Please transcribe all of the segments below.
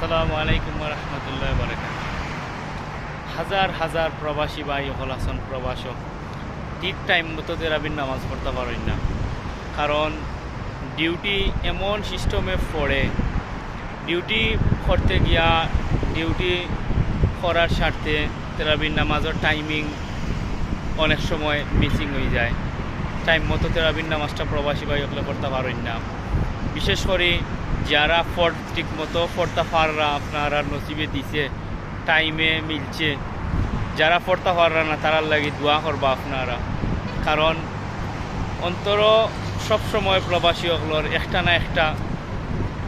আসসালামু আলাইকুম রহমতুল্লাহ বারকাত হাজার হাজার প্রবাসী ভাই হল আসন প্রবাসক, ঠিক টাইম মতো তেরাবির নামাজ পড়তে পারেন না। কারণ ডিউটি এমন সিস্টেমে পড়ে, ডিউটি করতে গিয়া ডিউটি করার স্বার্থে তেরাবির নামাজের টাইমিং অনেক সময় মিসিং হয়ে যায়। টাইম মতো তেরাবির নামাজটা প্রবাসী ভাই হলে করতে পারেন না। বিশেষ করে যারা ফর ঠিক মতো ফর্তা ফাররা আপনারা নসিবে দিছে টাইমে মিলছে। যারা ফর্তা ফাররা না, তারার লাগি দোয়া করবা আপনারা। কারণ অন্তর সব সময় প্রবাসী হকলর একটা না একটা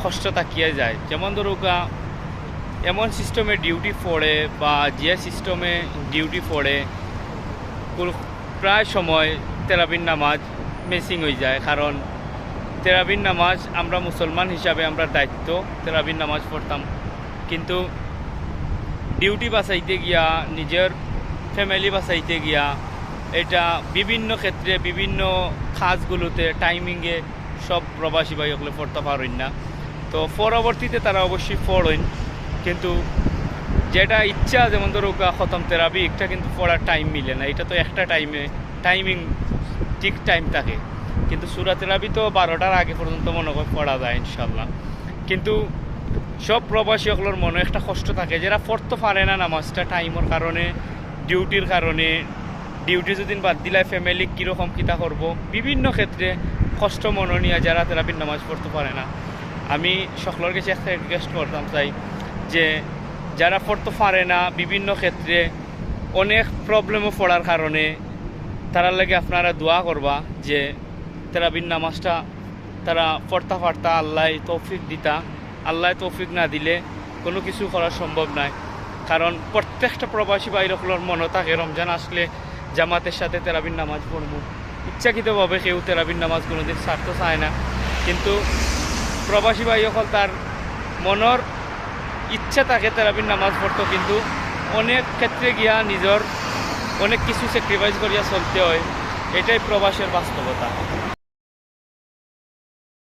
কষ্ট তাকিয়ে যায়। যেমন ধরুকা এমন সিস্টেমে ডিউটি পড়ে বা যে সিস্টেমে ডিউটি পড়ে প্রায় সময় তেরাবিন নামাজ মিসিং হয়ে যায়। কারণ তেরাবিন নামাজ আমরা মুসলমান হিসাবে আমরা দায়িত্ব, তেরাবিন নামাজ পড়তাম। কিন্তু ডিউটি বাঁচাইতে গিয়া, নিজের ফ্যামিলি বাঁচাইতে গিয়া, এটা বিভিন্ন ক্ষেত্রে, বিভিন্ন কাজগুলোতে, টাইমিংয়ে সব প্রবাসী ভাই ওগুলো পড়তে পারেন না। তো পরবর্তীতে তারা অবশ্যই পড়েন, কিন্তু যেটা ইচ্ছা, যেমন ধরো খতম তেরাবি একটা কিন্তু পড়ার টাইম মিলে না। এটা তো একটা টাইমে টাইমিং ঠিক টাইম থাকে। কিন্তু সুরা তেরাবি তো বারোটার আগে পর্যন্ত মনে হয় পড়া যায় ইনশাল্লাহ কিন্তু সব প্রবাসী সকলের মনে একটা কষ্ট থাকে, যারা পড়তে পারে না নামাজটা টাইমের কারণে ডিউটির কারণে। ডিউটি যদি বাদ দিলে ফ্যামিলি কীরকম কিতা করব? বিভিন্ন ক্ষেত্রে কষ্ট মনে নিয়ে যারা তেরাবির নামাজ পড়তে পারে না। আমি সকলের কাছে একটা রিকোয়েস্ট করতাম চাই যে যারা পড়তে পারে না বিভিন্ন ক্ষেত্রে, অনেক প্রবলেমও পড়ার কারণে, তারার লাগে আপনারা দোয়া করবা যে তেরাবিন নামাজটা তারা পড়তা পারতা আল্লাহ তৌফিক দিতা। আল্লাহ তৌফিক না দিলে কোনো কিছু করা সম্ভব নয় কারণ প্রত্যেকটা প্রবাসী বাইরকলোর মনে থাকে, রমজান আসলে জামাতের সাথে তেরাবিন নামাজ পড়ব। ইচ্ছাকৃতভাবে কেউ তেরাবিন নামাজ কোনোদিন ছাড়তে চায় না। কিন্তু প্রবাসী হল তার মনের ইচ্ছা থাকে তেরাবিন নামাজ পড়তো, কিন্তু অনেক ক্ষেত্রে গিয়া নিজের অনেক কিছু স্যাক্রিফাইস করিয়া চলতে হয়। এটাই প্রবাসের বাস্তবতা।